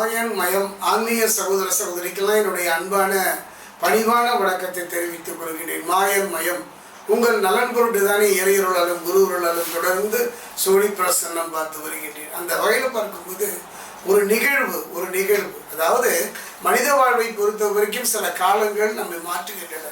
ஆயன் மயம் ஆன்மீக சகோதர சகோதரிக்கெல்லாம் என்னுடைய அன்பான பணிவான வணக்கத்தை தெரிவித்துக் கொள்கின்றேன். மாயன் மயம். உங்கள் நலன் பொருட்டு தானே இறையருளாலும் குருவருளாலும் தொடர்ந்து சோழி பிரசன்னம் பார்த்து வருகின்றேன். அந்த வகையில் பார்க்கும்போது ஒரு நிகழ்வு ஒரு நிகழ்வு. அதாவது மனித வாழ்வை பொறுத்த வரைக்கும் சில காலங்கள் நம்மை மாற்றுகின்றன.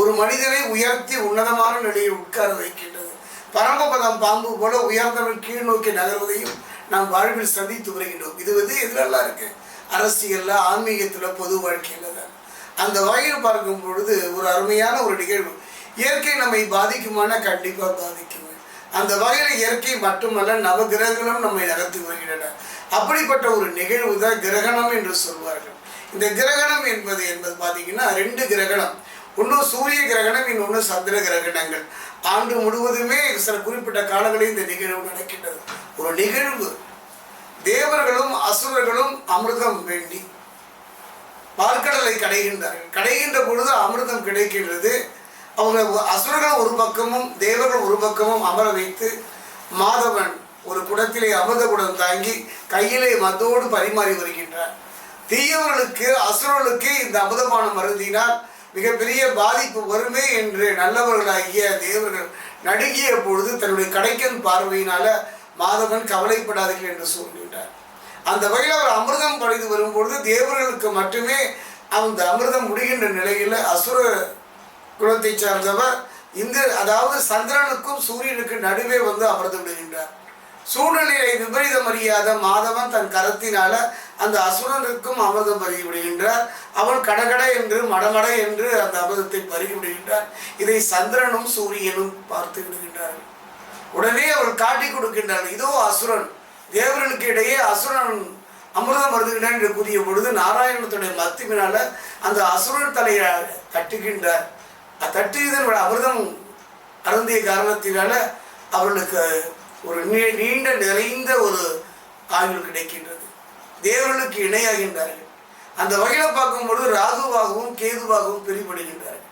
ஒரு மனிதனை உயர்த்தி உன்னதமான நிலையில் உட்கார வைக்கின்றது. பரமபதம் பாம்பு போல உயர்ந்தவன் கீழ் நோக்கி நகர்வதையும் நாம் வாழ்வில் சந்தித்து வருகின்றோம். இது வந்து எதிரெல்லாம் இருக்கு? அரசியல்ல ஆன்மீகத்துல பொது வாழ்க்கையில தான். அந்த வகையில் பார்க்கும் பொழுது ஒரு அருமையான ஒரு நிகழ்வு. இயற்கை நம்மை பாதிக்குமான கண்டிப்பா பாதிக்கும். அந்த வகையில் இயற்கை மட்டுமல்ல நவகிரகங்களும் நம்மை நகர்த்தி வருகின்றன. அப்படிப்பட்ட ஒரு நிகழ்வு தான் கிரகணம் என்று சொல்வார்கள். இந்த கிரகணம் என்பது என்பது பார்த்தீங்கன்னா ரெண்டு கிரகணம். ஒன்று சூரிய கிரகணம் இன்னொன்று சந்திர கிரகணங்கள். ஆண்டு முழுவதுமே சில குறிப்பிட்ட காலங்களில் இந்த நிகழ்வு நடக்கின்றது. ஒரு நிகழ்வு. தேவர்களும் அசுரர்களும் அமிர்தம் வேண்டி பார்க்கடலை கடைகின்றார்கள். கடைகின்ற பொழுது அமிர்தம் கிடைக்கின்றது. அவங்க அசுரர்கள் ஒரு பக்கமும் தேவர்கள் ஒரு பக்கமும் அமர வைத்து மாதவன் ஒரு குடத்திலே அமிர்த குடம் தாங்கி கையிலே மதோடு பரிமாறி வருகின்றார். தீயவர்களுக்கு அசுரர்களுக்கு இந்த அமுதபானம் மருந்தினால் மிகப்பெரிய பாதிப்பு வருமே என்று நல்லவர்களாகிய தேவர்கள் நடுங்கிய பொழுது தன்னுடைய கடைக்கன் பார்வையினால மாதவன் கவலைப்படாதீர்கள் என்று சொல்கின்றார் அந்த வகையில் அவர் அமிர்தம் படைத்து வரும்பொழுது தேவர்களுக்கு மட்டுமே அந்த அமிர்தம் முடிகின்ற நிலையில் அசுர குலத்தை சார்ந்தவர் இந்து அதாவது சந்திரனுக்கும் சூரியனுக்கு நடுவே வந்து அமர்ந்து விடுகின்றார். சூழ்நிலையை விபரீதம் அறியாத மாதவன் தன் கரத்தினால அந்த அசுரனுக்கும் அமிர்தம் பருகி விடுகின்றார். அவன் கடகட என்று மடமட என்று அந்த அமிர்தத்தை பருகி விடுகின்றார். இதை சந்திரனும் சூரியனும் பார்த்து விடுகின்றார்கள். உடனே அவர் காட்டி கொடுக்கின்றார் இதோ அசுரன் தேவர்களுக்கு இடையே அசுரன் அமிர்தம் வருதுகின்றான் என்று கூறிய பொழுது நாராயணத்துடைய மத்தியினால அந்த அசுரன் தலையை தட்டுகின்றார். தட்டுவதன் அமிர்தம் அருந்திய காரணத்தினால அவர்களுக்கு ஒரு நீ- நீண்ட நிறைந்த ஒரு ஆயுள் கிடைக்கின்றது. தேவர்களுக்கு இணையாகின்றார்கள். அந்த வகையில் பார்க்கும்பொழுது ராகுவாகவும் கேதுவாகவும் பிரிபடுகின்றார்கள்.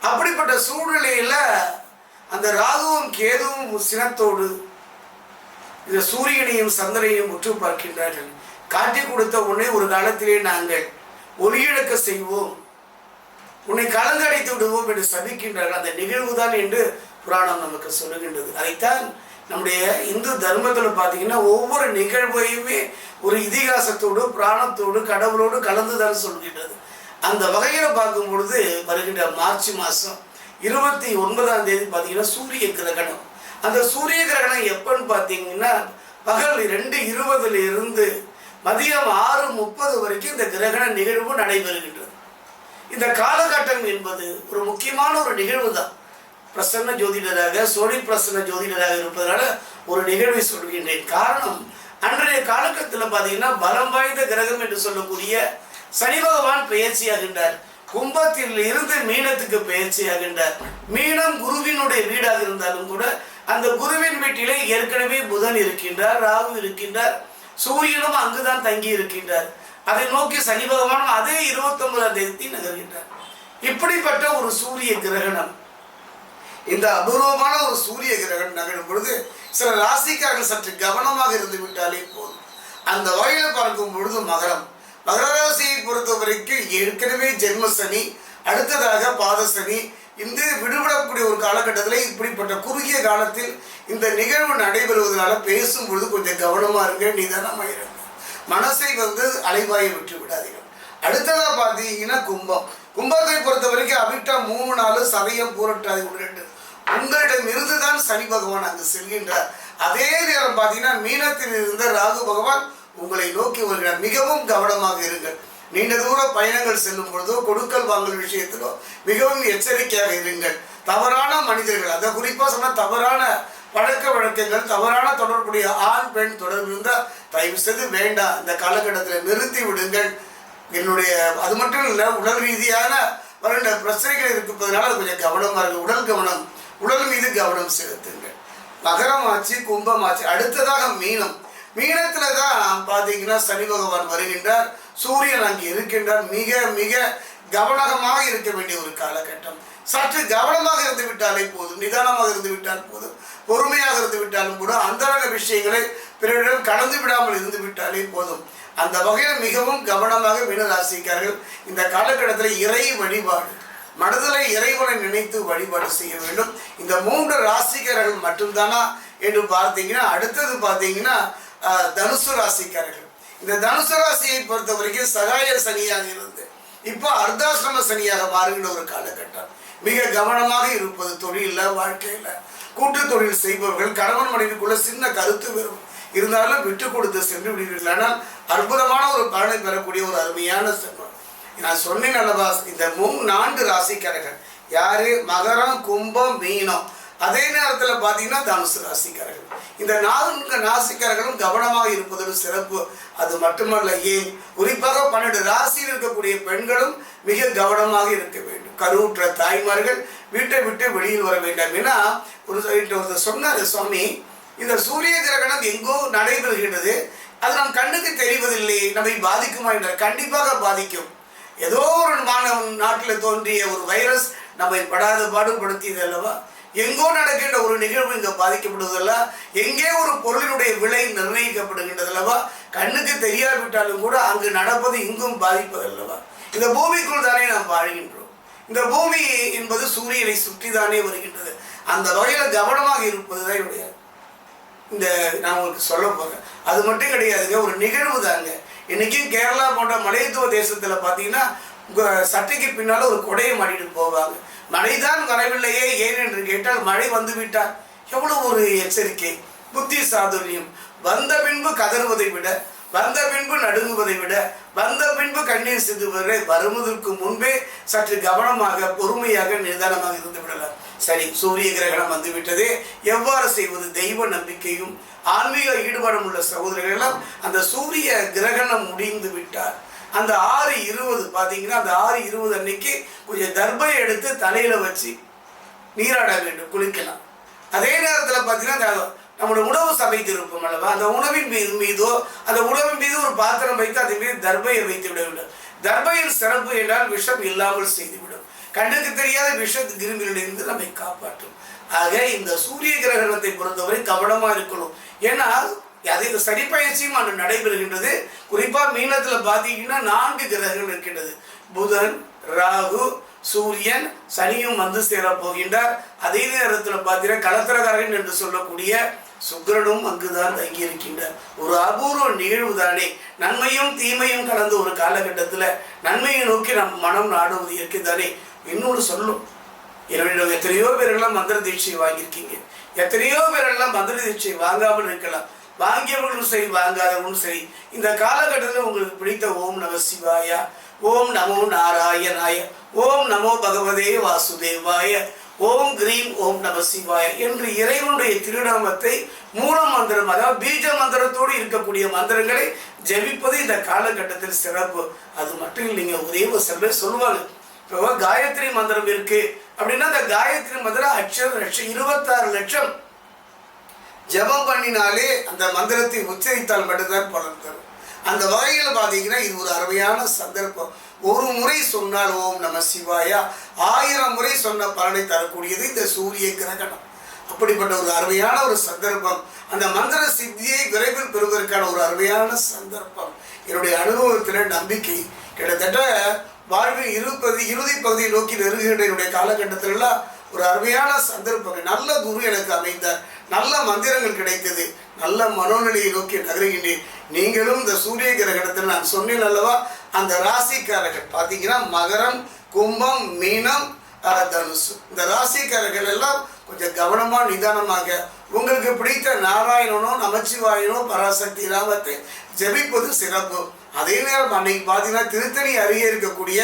அப்படிப்பட்ட சூழ்நிலையில் அந்த ராகுவும் கேதுவும் சினத்தோடு இந்த சூரியனையும் சந்திரனையும் உற்று பார்க்கின்றார்கள். காட்டி கொடுத்த உடனே ஒரு காலத்திலே நாங்கள் ஒளியிழக்க செய்வோம். உன்னை கலங்கடைத்து விடுவோம் என்று சபிக்கின்றார்கள். அந்த நிகழ்வுதான் என்று புராணம் நமக்கு சொல்லுகின்றது. அதைத்தான் நம்முடைய இந்து தர்மத்தில் பார்த்தீங்கன்னா ஒவ்வொரு நிகழ்வையுமே ஒரு இதிகாசத்தோடு பிராணத்தோடு கடவுளோடு கலந்துதான் சொல்கின்றது. அந்த வகையில் பார்க்கும் பொழுது வருகின்ற மார்ச் மாதம் இருபத்தி ஒன்பதாம் தேதி பார்த்தீங்கன்னா சூரிய கிரகணம். அந்த சூரிய கிரகணம் எப்பன்னு பார்த்தீங்கன்னா பகல் ரெண்டு இருபதுல இருந்து மதியம் ஆறு முப்பது வரைக்கும் இந்த கிரகண நிகழ்வு நடைபெறுகின்றது. இந்த காலகட்டம் என்பது ஒரு முக்கியமான ஒரு நிகழ்வு தான் பிரசன்ன ஜோதிடராக சோழி பிரசன்ன ஜோதிடராக இருப்பதனால ஒரு நிகழ்வை சொல்கின்றேன். காரணம் அன்றைய காலகட்டத்தில் பார்த்தீங்கன்னா பலம் வாய்ந்த கிரகம் என்று சொல்லக்கூடிய சனி பகவான் பெயர்ச்சியாகின்றார். கும்பத்தில் இருந்து மீனத்துக்கு பெயர்ச்சியாகின்றார். மீனம் குருவினுடைய வீடாக இருந்தாலும் கூட அந்த குருவின் வீட்டிலே ஏற்கனவே புதன் இருக்கின்றார் ராகு இருக்கின்றார் சூரியனும் அங்குதான் தங்கி இருக்கின்றார். அதை நோக்கி சனி பகவானும் அதே இருபத்தி ஒன்பதாம் தேதி நகர்கின்றார். இப்படிப்பட்ட ஒரு சூரிய கிரகணம் இந்த அபூர்வமான ஒரு சூரிய கிரகணம் நகரும் பொழுது சில ராசிக்காரர்கள் சற்று கவனமாக இருந்து விட்டாலே போதும். அந்த வகையில் பார்க்கும் பொழுது மகரம். மகர ராசியை பொறுத்த வரைக்கும் ஏற்கனவே ஜென்ம சனி அடுத்ததாக பாதசனி இந்த விடுபடக்கூடிய ஒரு காலகட்டத்தில் இப்படிப்பட்ட குறுகிய காலத்தில் இந்த நிகழ்வு நடைபெறுவதனால பேசும் பொழுது கொஞ்சம் கவனமாக இருங்க நிதானமாக இருங்க. மனசை வந்து அலைவாயை விட்டு விடாதீர்கள். அடுத்ததாக பார்த்தீங்கன்னா கும்பம். கும்பத்தை பொறுத்த வரைக்கும் அவிட்டா மூணு நாள் சதயம் பூரட்டாதி உள்ளிட்டு உங்களிடம் இருந்துதான் சனி பகவான் அங்கு செல்கின்றார். அதே நேரம் பார்த்தீங்கன்னா மீனத்தில் இருந்த ராகு பகவான் உங்களை நோக்கி வருகிறார். மிகவும் கவனமாக இருங்கள். நீண்ட தூர பயணங்கள் செல்லும் பொழுதோ கொடுக்கல் வாங்கல் விஷயத்திலோ மிகவும் எச்சரிக்கையாக இருங்கள். தவறான மனிதர்கள் அதை குறிப்பாக சொன்னால் தவறான பழக்க வழக்கங்கள் தவறான தொடர்புடைய ஆண் பெண் தொடர்பு இருந்தால் தயவு செய்து வேண்டாம். இந்த காலகட்டத்தில் நிறுத்தி விடுங்கள். என்னுடைய அது மட்டும் இல்லை உடல் ரீதியான வருண்ட பிரச்சனைகள் இருப்பதனால கொஞ்சம் கவனமாக இருக்கு உடல் கவனம் உடல் மீது கவனம் செலுத்துங்கள். மகரம் ஆச்சு கும்பம் ஆச்சு அடுத்ததாக மீனம். மீனத்தில் தான் பார்த்தீங்கன்னா சனி பகவான் வருகின்றார் சூரியன் அங்கே இருக்கின்றார். மிக மிக கவனமாக இருக்க வேண்டிய ஒரு காலகட்டம். சற்று கவனமாக இருந்து விட்டாலே போதும் நிதானமாக இருந்து விட்டால் போதும் பொறுமையாக இருந்து விட்டாலும் கூட அந்தரங்க விஷயங்களை பிறரிடம் கடந்து விடாமல் இருந்து விட்டாலே போதும். அந்த வகையில் மிகவும் கவனமாக மீனராசிக்கார்கள் இந்த காலகட்டத்தில் இறை வழிபாடு மனதில் இறைவனை நினைத்து வழிபாடு செய்ய வேண்டும். இந்த மூன்று ராசிக்காரர்கள் மட்டும்தானா என்று பார்த்தீங்கன்னா அடுத்தது பார்த்தீங்கன்னா தனுசு ராசிக்காரர்கள். இந்த தனுசு ராசியை பொறுத்த வரைக்கும் சகாய சனியாக இருந்து இப்போ அர்த்தாசிரம சனியாக மாறுகின்ற ஒரு காலகட்டம். மிக கவனமாக இருப்பது தொழிலில் வாழ்க்கையில். கூட்டு தொழில் செய்பவர்கள் கணவன் மனைவிக்குள்ள சின்ன கருத்து வரும். இருந்தாலும் விட்டு கொடுத்து சென்று விடுவீர்கள். ஆனால் அற்புதமான ஒரு பலனை பெறக்கூடிய ஒரு அருமையான செல்வம். நான் சொன்னேன் அல்லவா இந்த மூணு நான்கு ராசிக்காரர்கள். யாரு? மகரம் கும்பம் மீனம். அதே நேரத்தில் பார்த்தீங்கன்னா தனுசு ராசிக்காரர்கள். இந்த நான்கு ராசிக்காரர்களும் கவனமாக இருப்பதோடு சிறப்பு. அது மட்டுமல்ல ஏன்? குறிப்பாக பன்னெண்டு ராசியில் இருக்கக்கூடிய பெண்களும் மிக கவனமாக இருக்க வேண்டும். கருவுற்ற தாய்மார்கள் வீட்டை விட்டு வெளியில் வர வேண்டாம் ஏன்னா ஒரு ஒருத்தர் சொன்னார் சுவாமி இந்த சூரிய கிரகணம் எங்கோ நடைபெறுகின்றது. அது நம் கண்ணுக்கு தெரிவதில்லை நம்மை பாதிக்குமா? என்றார். கண்டிப்பாக பாதிக்கும். ஏதோ ஒரு மாணவன் நாட்டில் தோன்றிய ஒரு வைரஸ் நம்மை படாத பாடுபடுத்தியது அல்லவா? எங்கோ நடக்கின்ற ஒரு நிகழ்வு இங்கே பாதிக்கப்படுவதல்ல எங்கே ஒரு பொருளினுடைய விலை நிர்ணயிக்கப்படுகின்றது அல்லவா? கண்ணுக்கு தெரியாவிட்டாலும் கூட அங்கு நடப்பது இங்கும் பாதிப்பதல்லவா இந்த பூமிக்குள் தானே நாம் வாழ்கின்றோம். இந்த பூமி என்பது சூரியனை சுற்றி தானே வருகின்றது. அந்த வகையில் கவனமாக இருப்பது தான் என்னுடைய இந்த நான் உங்களுக்கு சொல்ல போகிறேன் அது மட்டும் கிடையாதுங்க ஒரு நிகழ்வு தாங்க. இன்றைக்கும் கேரளா போன்ற மலைத்துவ தேசத்தில் பார்த்தீங்கன்னா சட்டைக்கு பின்னால் ஒரு கொடையை மாட்டிட்டு போவாங்க. மழைதான் வரவில்லையே ஏன் என்று கேட்டால் மழை வந்து விட்டால் எவ்வளோ ஒரு எச்சரிக்கை புத்தி சாதுரியம் வந்த பின்பு கதறுவதை விட வந்த பின்பு நடுங்குவதை விட வந்த பின்பு கண்ணீர் சிந்துவதை வருவதற்கு முன்பே சற்று கவனமாக பொறுமையாக நிதானமாக இருந்து விடலாம். சரி சூரிய கிரகணம் வந்து விட்டதே எவ்வாறு செய்வது? தெய்வ நம்பிக்கையும் ஆன்மீக ஈடுபாடும் உள்ள சகோதரர்கள் எல்லாம் அந்த சூரிய கிரகணம் முடிந்து விட்டார். அந்த ஆறு இருபது பார்த்தீங்கன்னா அந்த ஆறு இருபது அன்னைக்கு கொஞ்சம் தர்பை எடுத்து தலையில வச்சு நீராட வேண்டும் குளிக்கலாம். அதே நேரத்தில் பார்த்தீங்கன்னா நம்முடைய உணவு சமைத்திருப்போம் அல்லவா? அந்த உணவின் மீது மீதோ அந்த உணவின் மீது ஒரு பாத்திரம் வைத்து அதன் மீது தர்பையை வைத்து விட வேண்டும். தர்பையின் சிறப்பு என்றால் விஷம் இல்லாமல் செய்துவிடும். கண்ணுக்கு தெரியாத விஷ கிருமிகளிலிருந்து நம்மை காப்பாற்றும். ஆக இந்த சூரிய கிரகணத்தை பொறுத்தவரை கவனமாக இருக்கணும். ஏன்னா அது இந்த சனிப்பயிற்சியும் அன்று நடைபெறுகின்றது. குறிப்பாக மீனத்தில் பார்த்தீங்கன்னா நான்கு கிரகங்கள் இருக்கின்றது. புதன் ராகு சூரியன் சனியும் வந்து சேரப் போகின்றார் அதே நேரத்தில் பார்த்தீங்கன்னா கலத்திரகாரன் என்று சொல்லக்கூடிய சுக்கரனும் அங்குதான் தங்கியிருக்கின்றார். ஒரு அபூர்வ நிகழ்வு தானே. நன்மையும் தீமையும் கலந்த ஒரு காலகட்டத்தில் நன்மையை நோக்கி நம் மனம் நாடுவது இயற்கை தானே. இன்னொன்று சொல்லும். என்னுடைய எத்தனையோ பேரெல்லாம் மந்திர தீட்சை வாங்கியிருக்கீங்க. எத்தனையோ பேரெல்லாம் மந்திர தீட்சை வாங்காமல் இருக்கலாம். வாங்கியவர்களும் சரி வாங்காதவங்களும் சரி. இந்த காலகட்டத்தில் உங்களுக்கு பிடித்த ஓம் நம சிவாயா ஓம் நமோ நாராயணாய ஓம் நமோ பகவதே வாசுதேவாய ஓம் கிரீம் ஓம் நம சிவாய என்று இறைவனுடைய திருநாமத்தை மூல மந்திரம் அதாவது பீஜ மந்திரத்தோடு இருக்கக்கூடிய மந்திரங்களை ஜெபிப்பது இந்த காலகட்டத்தில் சிறப்பு. அது மட்டும் இல்லைங்க ஒரே ஒரு சில பேர் சொல்லுவாங்க இப்போ காயத்ரி மந்திரம் இருக்கு அப்படின்னா அந்த காயத்ரி மந்திரம் அக்ஷர லட்சம் இருபத்தாறு லட்சம் ஜெபம் பண்ணினாலே அந்த மந்திரத்தை உச்சரித்தால் மட்டும்தான் பலன் தரும். அந்த வகையில் பார்த்தீங்கன்னா இது ஒரு அருமையான சந்தர்ப்பம். ஒரு முறை சொன்னால் ஓம் நம சிவாயா ஆயிரம் முறை சொன்ன பலனை தரக்கூடியது இந்த சூரிய கிரகணம். அப்படிப்பட்ட ஒரு அருமையான ஒரு சந்தர்ப்பம். அந்த மந்திர சித்தியை விரைவில் பெறுவதற்கான ஒரு அருமையான சந்தர்ப்பம். என்னுடைய அனுபவத்தில் நம்பிக்கை. கிட்டத்தட்ட வாழ்வில் இருபது இறுதி பகுதியை நோக்கி நெருங்குகின்ற என்னுடைய காலகட்டத்திலெல்லாம் ஒரு அருமையான சந்தர்ப்பம் நல்ல குரு எனக்கு அமைந்தார். நல்ல மந்திரங்கள் கிடைத்தது. நல்ல மனோநிலையை நோக்கி நகருகின்றேன். நீங்களும் இந்த சூரிய கிரகணத்தில் நான் சொன்னேன் அல்லவா? அந்த ராசிக்காரர்கள் பார்த்தீங்கன்னா மகரம் கும்பம் மீனம் தனுசு. இந்த ராசிக்காரர்கள் எல்லாம் கொஞ்சம் கவனமாக நிதானமாக. உங்களுக்கு பிடித்த நாராயணனோ நமச்சிவாயனோ பராசக்தி நாமத்தை ஜெபிப்பது சிறப்பு. அதே நேரம் அன்னைக்கு பார்த்தீங்கன்னா திருத்தணி அருகே இருக்கக்கூடிய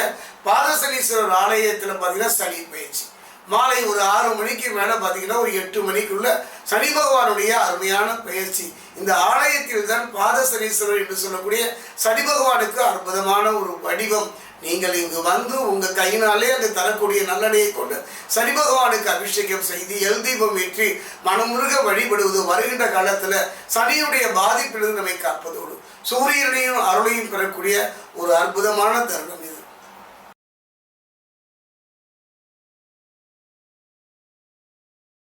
பாதசனீஸ்வரர் ஆலயத்தில் பார்த்தீங்கன்னா சனி பயிற்சி. மாலை ஒரு ஆறு மணிக்கு மேலே பார்த்தீங்கன்னா ஒரு எட்டு மணிக்குள்ள சனி பகவானுடைய அருமையான பயிற்சி இந்த ஆலயத்தில் தான் பாதசனீஸ்வரர் என்று சொல்லக்கூடிய சனி பகவானுக்கு அற்புதமான ஒரு வடிவம். நீங்கள் இங்கு வந்து உங்கள் கையினாலே அது தரக்கூடிய நல்லடையை கொண்டு சனி பகவானுக்கு அபிஷேகம் செய்து எல் தீபம் ஏற்றி மனமுருக வழிபடுவது வருகின்ற காலத்தில் சனியுடைய பாதிப்பிலிருந்து நம்மை காப்பதோடு. சூரியனையும் அருளையும் பெறக்கூடிய ஒரு அற்புதமான தருணம்